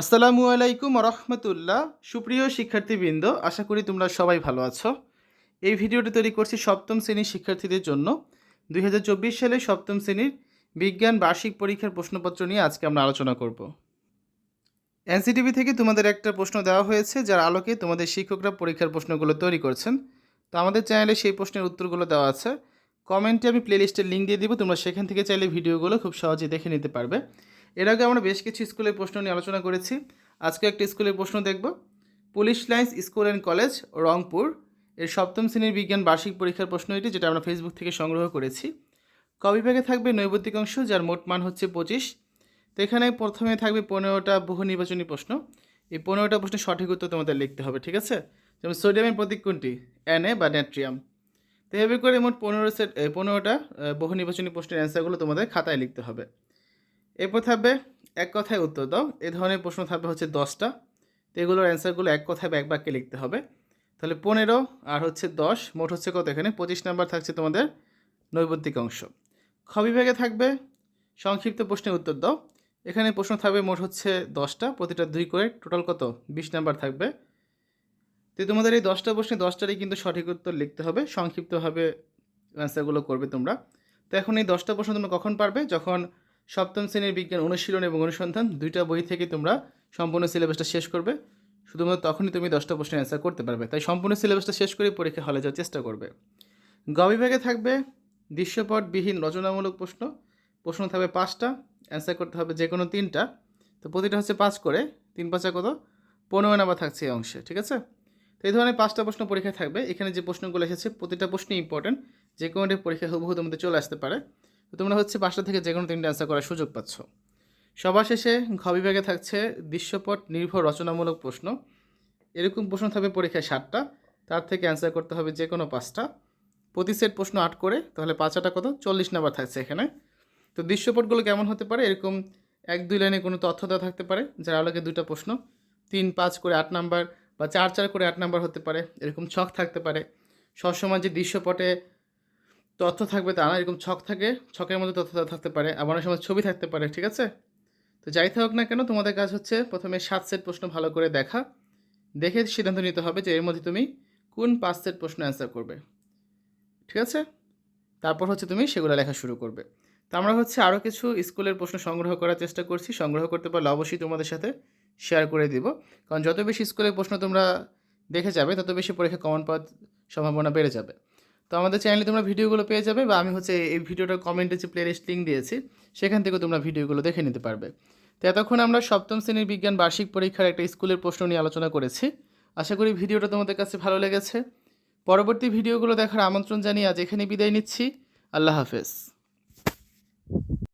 আসসালামু আলাইকুম রহমতুল্লাহ সুপ্রিয় শিক্ষার্থীবৃন্দ, আশা করি তোমরা সবাই ভালো আছো। এই ভিডিওটি তৈরি করছি সপ্তম শ্রেণির শিক্ষার্থীদের জন্য। দুই হাজার চব্বিশ সালে সপ্তম শ্রেণির বিজ্ঞান বার্ষিক পরীক্ষার প্রশ্নপত্র নিয়ে আজকে আমরা আলোচনা করব। এনসিটিভি থেকে তোমাদের একটা প্রশ্ন দেওয়া হয়েছে, যার আলোকে তোমাদের শিক্ষকরা পরীক্ষার প্রশ্নগুলো তৈরি করছেন। তো আমাদের চ্যানেলে সেই প্রশ্নের উত্তরগুলো দেওয়া আছে। কমেন্টে আমি প্লেলিস্টের লিঙ্ক দিয়ে দিব, তোমরা সেখান থেকে চাইলে ভিডিওগুলো খুব সহজে দেখে নিতে পারবে। এর আগে আমরা বেশ কিছু স্কুলের প্রশ্ন নিয়ে আলোচনা করেছি। আজকে একটা স্কুলের প্রশ্ন দেখব। Police lines school and college, Rangpur. এর সপ্তম শ্রেণির বিজ্ঞান বার্ষিক পরীক্ষার প্রশ্ন এটি, যেটা আমরা ফেসবুক থেকে সংগ্রহ করেছি। ক বিভাগে থাকবে নৈবত্তিক অংশ, যার মোট মান হচ্ছে পঁচিশ। তো এখানে প্রথমে থাকবে পনেরোটা বহু নির্বাচনী প্রশ্ন। এই পনেরোটা প্রশ্নের সঠিক উত্তর তোমাদের লিখতে হবে, ঠিক আছে? যেমন সোডিয়ামের প্রতীক কোনটি? এনএ বা ন্যাট্রিয়াম তো এভাবে করে মোট পনেরো সেট পনেরোটা বহু নির্বাচনী প্রশ্নের অ্যান্সারগুলো তোমাদের খাতায় লিখতে হবে। এরপর থাকবে এক কথায় উত্তর দাও। এ ধরনের প্রশ্ন থাকবে হচ্ছে দশটা। তো এগুলোর অ্যান্সারগুলো এক কথায় বা এক বাক্যে লিখতে হবে। তাহলে পনেরো আর হচ্ছে দশ, মোট হচ্ছে কত এখানে? পঁচিশ নাম্বার থাকছে তোমাদের নৈবত্তিক অংশ। খ বিভাগে থাকবে সংক্ষিপ্ত প্রশ্নের উত্তর দাও। এখানে প্রশ্ন থাকবে মোট হচ্ছে দশটা, প্রতিটা দুই করে। টোটাল কত? বিশ নাম্বার থাকবে। তো তোমাদের এই দশটা প্রশ্নে দশটারই কিন্তু সঠিক উত্তর লিখতে হবে। সংক্ষিপ্তভাবে অ্যান্সারগুলো করবে তোমরা। তো এখন এই দশটা প্রশ্ন তোমরা কখন পারবে? যখন সপ্তম শ্রেণির বিজ্ঞান অনুশীলন এবং অনুসন্ধান, দুইটা বই থেকে তোমরা সম্পূর্ণ সিলেবাসটা শেষ করবে। শুধুমাত্র তখনই তুমি দশটা প্রশ্নের অ্যান্সার করতে পারবে। তাই সম্পূর্ণ সিলেবাসটা শেষ করে পরীক্ষা হলে যাওয়ার চেষ্টা করবে। গ বিভাগে থাকবে দৃশ্যপটবিহীন রচনামূলক প্রশ্ন। প্রশ্ন থাকবে পাঁচটা অ্যান্সার করতে হবে যে কোনো তিনটা। তো প্রতিটা হচ্ছে পাঁচ করে, তিন পাঁচা কত? পনেরো নাম্বার থাকছে এই অংশে, ঠিক আছে? তো এই ধরনের পাঁচটা প্রশ্ন পরীক্ষায় থাকবে। এখানে যে প্রশ্নগুলো এসেছে, প্রতিটা প্রশ্নই ইম্পর্টেন্ট যে কোনো পরীক্ষা হুবহু তোমাদের চলে আসতে পারে। তোমরা হচ্ছে পাঁচটা থেকে যে কোনো তিনটে অ্যান্সার করার সুযোগ পাচ্ছ। সবার শেষে ঘ বিভাগে থাকছে দৃশ্যপট নির্ভর রচনামূলক প্রশ্ন। এরকম প্রশ্ন থাকবে পরীক্ষায় ষাটটা তার থেকে অ্যান্সার করতে হবে যে কোনো পাঁচটা। প্রতি সেট প্রশ্ন আট করে, তাহলে পাঁচটা কত? চল্লিশ নাম্বার থাকছে এখানে। তো দৃশ্যপটগুলো কেমন হতে পারে? এরকম এক দুই লাইনে কোনো তথ্য দেওয়া থাকতে পারে, যার আলোকে দুটো প্রশ্ন। তিন, পাঁচ করে আট নাম্বার বা চার চার করে আট নাম্বার হতে পারে, এরকম ছক থাকতে পারে। সবসময় যে দৃশ্যপটে তথ্য থাকবে তা না, এরকম ছক থাকে, ছকের মধ্যে তথ্য থাকতে পারে, আবার অনেক সময় ছবি থাকতে পারে, ঠিক আছে? তো যাই থাকুক না কেন, তোমাদের কাজ হচ্ছে প্রথমে সাত সেট প্রশ্ন ভালো করে দেখা, দেখে সিদ্ধান্ত নিতে হবে যে এর মধ্যে তুমি কোন পাঁচ সেট প্রশ্ন অ্যান্সার করবে, ঠিক আছে? তারপর হচ্ছে তুমি সেগুলো লেখা শুরু করবে। তো আমরা হচ্ছে আরও কিছু স্কুলের প্রশ্ন সংগ্রহ করার চেষ্টা করছি, সংগ্রহ করতে পারলে অবশ্যই তোমাদের সাথে শেয়ার করে দিব, কারণ যত বেশি স্কুলের প্রশ্ন তোমরা দেখে যাবে, তত বেশি পরীক্ষা কমন পাওয়ার সম্ভাবনা বেড়ে যাবে। তো আমাদের চ্যানেলে তোমরা ভিডিওগুলো পেয়ে যাবে বা আমি হচ্ছে এই ভিডিওটার কমেন্টে যে প্লেলিস্ট লিঙ্ক দিয়েছি, সেখান থেকে তোমরা ভিডিওগুলো দেখে নিতে পারবে। তো এতক্ষণ আমরা সপ্তম শ্রেণির বিজ্ঞান বার্ষিক পরীক্ষার একটা স্কুলের প্রশ্ন নিয়ে আলোচনা করেছি। আশা করি ভিডিওটা তোমাদের কাছে ভালো লেগেছে। পরবর্তী ভিডিওগুলো দেখার আমন্ত্রণ জানিয়ে আজ এখানে বিদায় নিচ্ছি। আল্লাহ হাফেজ।